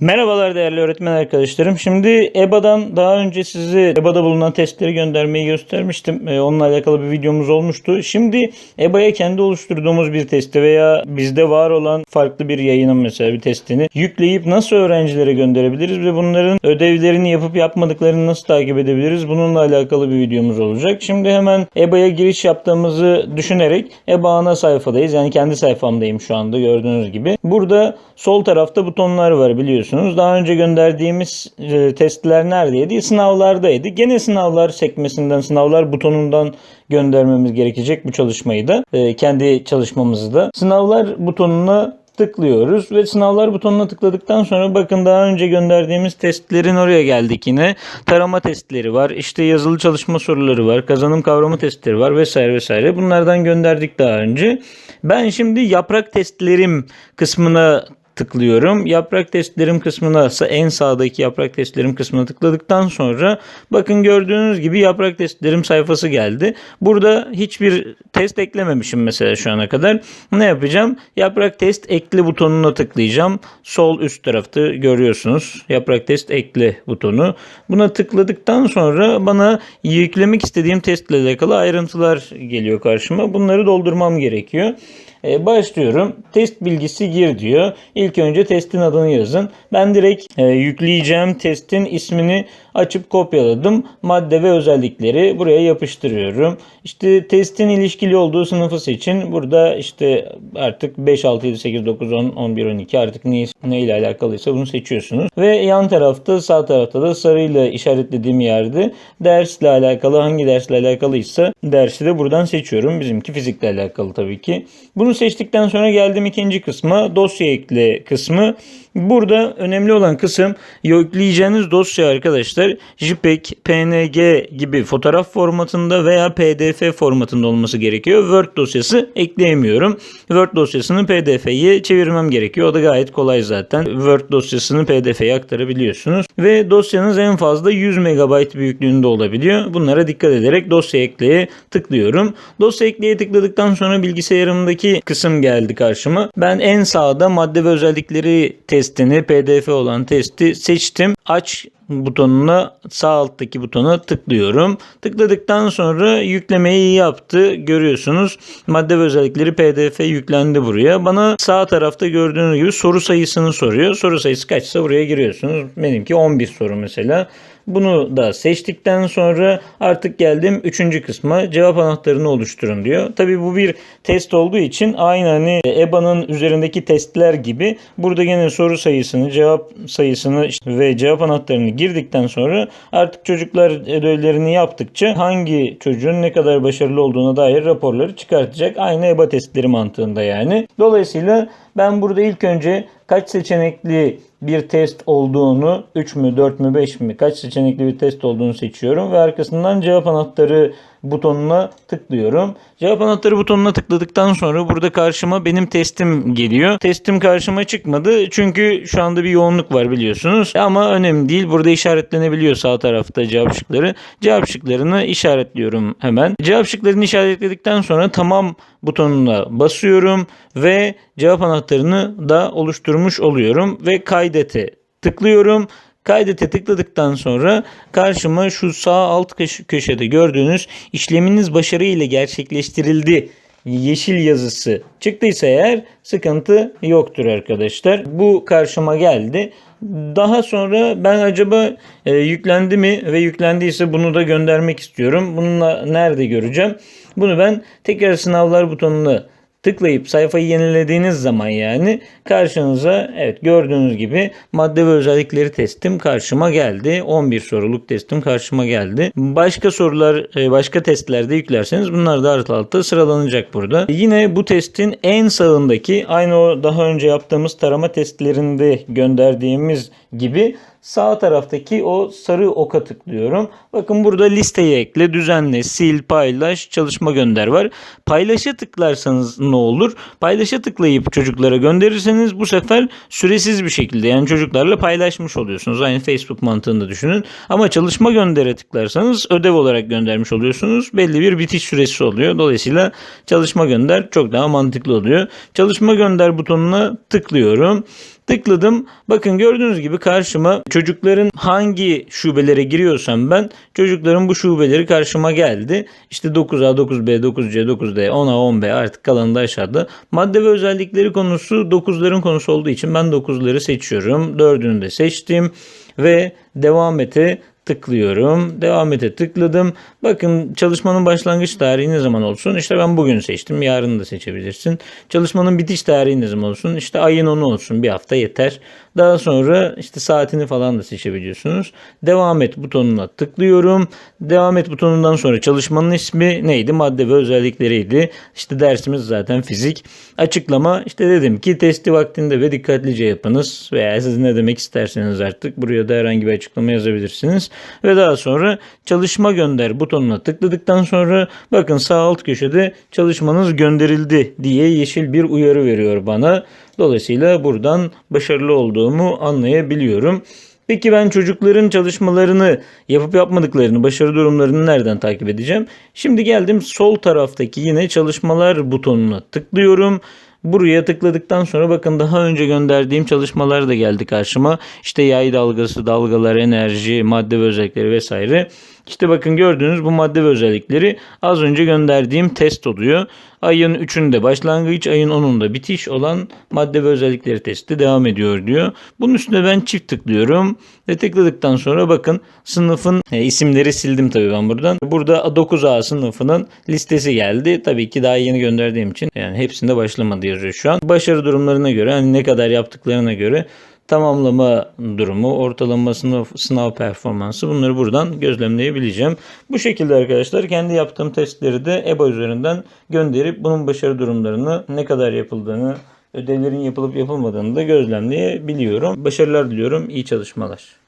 Merhabalar değerli öğretmen arkadaşlarım. Şimdi EBA'dan daha önce size EBA'da bulunan testleri göndermeyi göstermiştim. Ee, onunla alakalı bir videomuz olmuştu. Şimdi EBA'ya kendi oluşturduğumuz bir testi veya bizde var olan farklı bir yayının mesela bir testini yükleyip nasıl öğrencilere gönderebiliriz ve bunların ödevlerini yapıp yapmadıklarını nasıl takip edebiliriz? Bununla alakalı bir videomuz olacak. Şimdi hemen EBA'ya giriş yaptığımızı düşünerek EBA ana sayfadayız. Yani kendi sayfamdayım şu anda gördüğünüz gibi. Burada sol tarafta butonlar var biliyorsunuz. Daha önce gönderdiğimiz e, testler neredeydi? Sınavlardaydı. Gene sınavlar sekmesinden, sınavlar butonundan göndermemiz gerekecek bu çalışmayı da. e, kendi çalışmamızı da. Sınavlar butonuna tıklıyoruz ve sınavlar butonuna tıkladıktan sonra bakın daha önce gönderdiğimiz testlerin oraya geldik yine. Tarama testleri var, işte yazılı çalışma soruları var, kazanım kavramı testleri var vesaire vesaire. Bunlardan gönderdik daha önce. Ben şimdi yaprak testlerim kısmına tıklıyorum. Yaprak testlerim kısmına en sağdaki yaprak testlerim kısmına tıkladıktan sonra bakın gördüğünüz gibi yaprak testlerim sayfası geldi. Burada hiçbir test eklememişim mesela şu ana kadar. Ne yapacağım? Yaprak test ekle butonuna tıklayacağım. Sol üst tarafta görüyorsunuz. Yaprak test ekle butonu. Buna tıkladıktan sonra bana yüklemek istediğim testle alakalı ayrıntılar geliyor karşıma. Bunları doldurmam gerekiyor. E, başlıyorum. Test bilgisi gir diyor. İlk önce testin adını yazın. Ben direkt e, yükleyeceğim testin ismini açıp kopyaladım. Madde ve özellikleri buraya yapıştırıyorum. İşte testin ilişkili olduğu sınıfı seçin. Burada işte artık 5, 6, 7, 8, 9, 10, 11, 12 artık ne, ne ile alakalıysa bunu seçiyorsunuz. Ve yan tarafta sağ tarafta da sarıyla işaretlediğim yerde dersle alakalı hangi dersle alakalıysa dersi de buradan seçiyorum. Bizimki fizikle alakalı tabii ki. Bunu seçtikten sonra geldim ikinci kısma dosya ekle kısmı. Burada önemli olan kısım yükleyeceğiniz dosya arkadaşlar JPEG, PNG gibi fotoğraf formatında veya PDF formatında olması gerekiyor. Word dosyası ekleyemiyorum. Word dosyasını PDF'ye çevirmem gerekiyor. O da gayet kolay zaten. Word dosyasını PDF'ye aktarabiliyorsunuz. Ve dosyanız en fazla 100 MB büyüklüğünde olabiliyor. Bunlara dikkat ederek dosya ekleye tıklıyorum. Dosya ekleye tıkladıktan sonra bilgisayarımdaki kısım geldi karşıma. Ben en sağda madde ve özellikleri testini, PDF olan testi seçtim. Aç butonuna sağ alttaki butona tıklıyorum. Tıkladıktan sonra yüklemeyi yaptı. Görüyorsunuz madde ve özellikleri pdf yüklendi buraya. Bana sağ tarafta gördüğünüz gibi soru sayısını soruyor. Soru sayısı kaçsa buraya giriyorsunuz. Benimki 11 soru mesela. Bunu da seçtikten sonra artık geldim 3. kısma cevap anahtarını oluşturun diyor. Tabi bu bir test olduğu için aynı hani EBA'nın üzerindeki testler gibi burada gene soru sayısını, cevap sayısını ve cevap anahtarını girdikten sonra artık çocuklar ödevlerini yaptıkça hangi çocuğun ne kadar başarılı olduğuna dair raporları çıkartacak. Aynı EBA testleri mantığında yani. Dolayısıyla ben burada ilk önce kaç seçenekli bir test olduğunu 3 mü 4 mü 5 mi kaç seçenekli bir test olduğunu seçiyorum ve arkasından cevap anahtarı butonuna tıklıyorum. Cevap anahtarı butonuna tıkladıktan sonra burada karşıma benim testim geliyor. Testim karşıma çıkmadı çünkü şu anda bir yoğunluk var biliyorsunuz. Ama önemli değil. Burada işaretlenebiliyor sağ tarafta cevap şıkları. Cevap şıklarını işaretliyorum hemen. Cevap şıklarını işaretledikten sonra tamam butonuna basıyorum ve cevap anahtarını da oluşturmuş oluyorum ve kaydete tıklıyorum. Kaydete tıkladıktan sonra karşıma şu sağ alt köş- köşede gördüğünüz işleminiz başarıyla gerçekleştirildi yeşil yazısı çıktıysa eğer sıkıntı yoktur arkadaşlar. Bu karşıma geldi. Daha sonra ben acaba e, yüklendi mi ve yüklendiyse bunu da göndermek istiyorum. Bununla nerede göreceğim? Bunu ben tekrar sınavlar butonuna tıklayıp sayfayı yenilediğiniz zaman yani karşınıza evet gördüğünüz gibi madde ve özellikleri testim karşıma geldi. 11 soruluk testim karşıma geldi. Başka sorular e, başka testlerde yüklerseniz bunlar da alt alta sıralanacak burada. Yine bu testin en sağındaki aynı o daha önce yaptığımız tarama testlerinde gönderdiğimiz gibi sağ taraftaki o sarı oka tıklıyorum. Bakın burada listeyi ekle, düzenle, sil, paylaş, çalışma gönder var. Paylaşa tıklarsanız ne olur? Paylaşa tıklayıp çocuklara gönderirseniz bu sefer süresiz bir şekilde yani çocuklarla paylaşmış oluyorsunuz. Aynı Facebook mantığında düşünün. Ama çalışma göndere tıklarsanız ödev olarak göndermiş oluyorsunuz. Belli bir bitiş süresi oluyor. Dolayısıyla çalışma gönder çok daha mantıklı oluyor. Çalışma gönder butonuna tıklıyorum. Tıkladım. Bakın gördüğünüz gibi karşıma çocukların hangi şubelere giriyorsam ben çocukların bu şubeleri karşıma geldi. İşte 9A, 9B, 9C, 9D, 10A, 10B artık kalanı da aşağıda. Madde ve özellikleri konusu 9'ların konusu olduğu için ben 9'ları seçiyorum. 4'ünü de seçtim ve devam ete tıklıyorum. Devam ete tıkladım. Bakın çalışmanın başlangıç tarihi ne zaman olsun? İşte ben bugün seçtim. Yarın da seçebilirsin. Çalışmanın bitiş tarihi ne zaman olsun? İşte ayın 10'u olsun. Bir hafta yeter. Daha sonra işte saatini falan da seçebiliyorsunuz. Devam et butonuna tıklıyorum. Devam et butonundan sonra çalışmanın ismi neydi? Madde ve özellikleriydi. İşte dersimiz zaten fizik. Açıklama işte dedim ki testi vaktinde ve dikkatlice yapınız veya siz ne demek isterseniz artık buraya da herhangi bir açıklama yazabilirsiniz. Ve daha sonra çalışma gönder butonuna tıkladıktan sonra bakın sağ alt köşede çalışmanız gönderildi diye yeşil bir uyarı veriyor bana. Dolayısıyla buradan başarılı olduğumu anlayabiliyorum. Peki ben çocukların çalışmalarını yapıp yapmadıklarını, başarı durumlarını nereden takip edeceğim? Şimdi geldim sol taraftaki yine çalışmalar butonuna tıklıyorum. Buraya tıkladıktan sonra bakın daha önce gönderdiğim çalışmalar da geldi karşıma. İşte yay dalgası, dalgalar, enerji, madde ve özellikleri vesaire. İşte bakın gördüğünüz bu madde ve özellikleri az önce gönderdiğim test oluyor. Ayın 3'ünde başlangıç, ayın 10'unda bitiş olan madde ve özellikleri testi devam ediyor diyor. Bunun üstüne ben çift tıklıyorum ve tıkladıktan sonra bakın sınıfın e, isimleri sildim tabii ben buradan. Burada 9A sınıfının listesi geldi. Tabii ki daha yeni gönderdiğim için yani hepsinde başlamadı yazıyor şu an. Başarı durumlarına göre hani ne kadar yaptıklarına göre tamamlama durumu, ortalama sınav, sınav performansı bunları buradan gözlemleyebileceğim. Bu şekilde arkadaşlar kendi yaptığım testleri de EBA üzerinden gönderip bunun başarı durumlarını ne kadar yapıldığını, ödevlerin yapılıp yapılmadığını da gözlemleyebiliyorum. Başarılar diliyorum, iyi çalışmalar.